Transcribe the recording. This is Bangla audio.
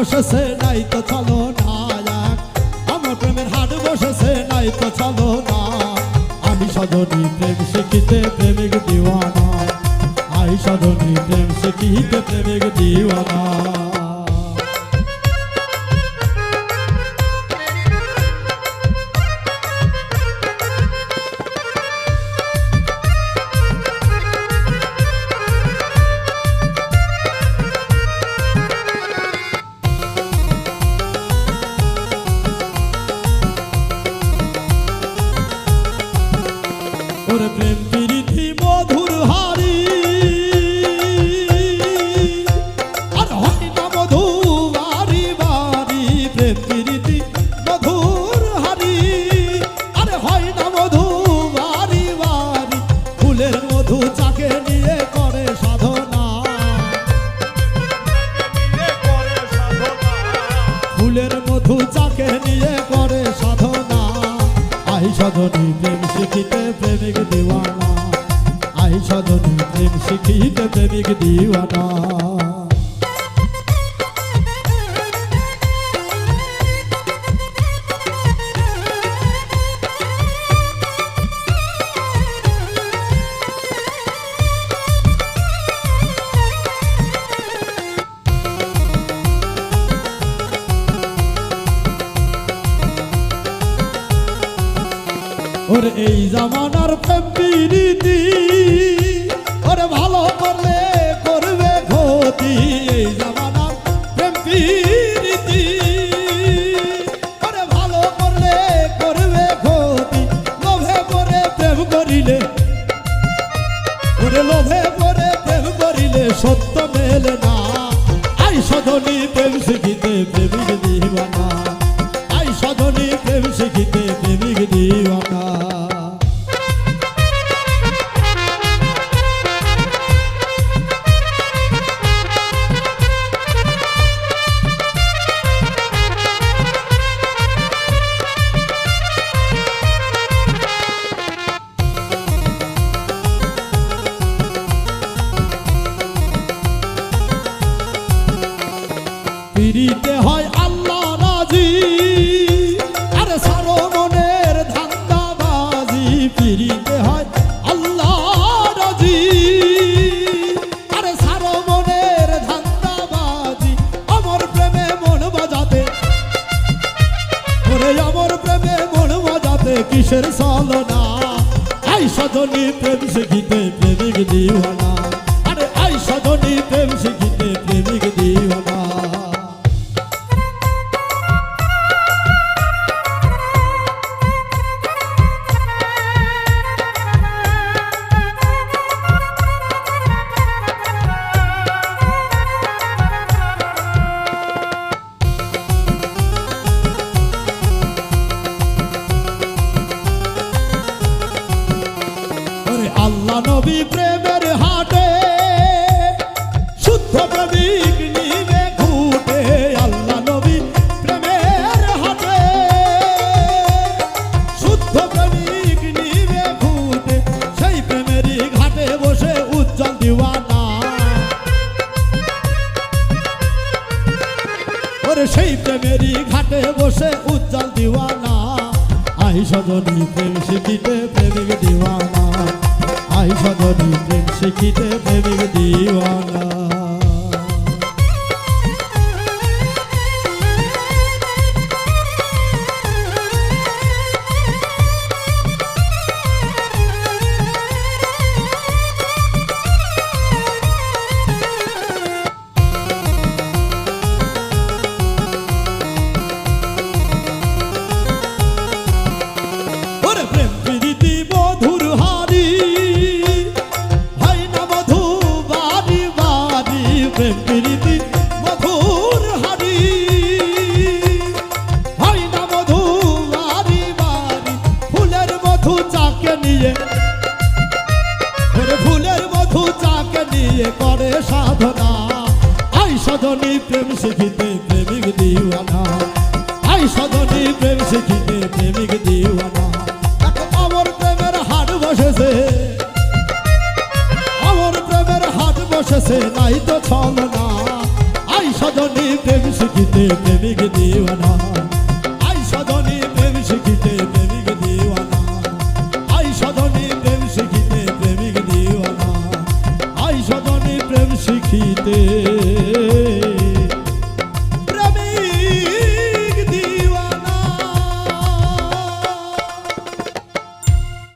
বসেছে নাই তো চলো না। আমার প্রেমের হাট বসেছে নাই তো চলো না। আমি সজনী প্রেম শিখিতে প্রেমিক দিওয়ানা। আমি সজনী প্রেম শিখিতে প্রেমিক দিওয়ানা। মধুর মধু মধুর মধু ফুলের মধু চাকে নিয়ে করে সাধনা। ফুলের মধু চাকে নিয়ে করে সাধনা। আই সাধনী শিখিতে প্রেমিক দিওয়ানা। আই সাধনী প্রেম শিখিতে প্রেমিক দিওয়ানা। ওরে এই জামানার প্রীতি। ওরে ভালো করলে করবে ক্ষতি এই জামানার প্রীতি। ওরে ভালো করলে করবে ক্ষতি, লোভে পরে প্রেম করিলে। ওরে লোভে পরে প্রেম করিলে সত্য মেলে না। আই সধনী প্রেম শিখিতে প্রেমিক দিবানা আই সধনী প্রেম শিখিতে প্রেমিক দিবানা বাজাতে সলনা আই সজনী প্রেম শিখিতে প্রেমিক দিওয়ানা। আরে আই সজনী প্রেম শিখিতে প্রেমিক দিওয়ানা। হাটে, শুদ্ধ প্রেমিক নিবে ঘুটে, আল্লাহ শুদ্ধ প্রেমিক নিবে ঘুটে, সেই প্রেমেরই ঘাটে বসে উজ্জ্বল দিওয়ানা। ওরে সেই প্রেমেরই ঘাটে বসে উজ্জ্বল দিওয়ানা। আই সজনী প্রেম শিখিতে প্রেমিক দিওয়ানা। আই সজনী প্রেম শিখিতে প্রেমিক দিওয়ানা। ফুলের মধু চাকে নিয়ে করে সাধনা। আই সজনী প্রেম শিখিতে প্রেমিক দিওয়ানা। আই সজনী প্রেম শিখিতে প্রেমিক দিওয়ানা। এখন আমার প্রেমের হাট বসেছে। আমার প্রেমের হাট বসেছে, নাই তো ছল না আই সজনী প্রেম শিখিতে প্রেমিক দিওয়ানা। আই সদনী প্রেম শিখিতে প্রেমিক প্রেম শিখিতে।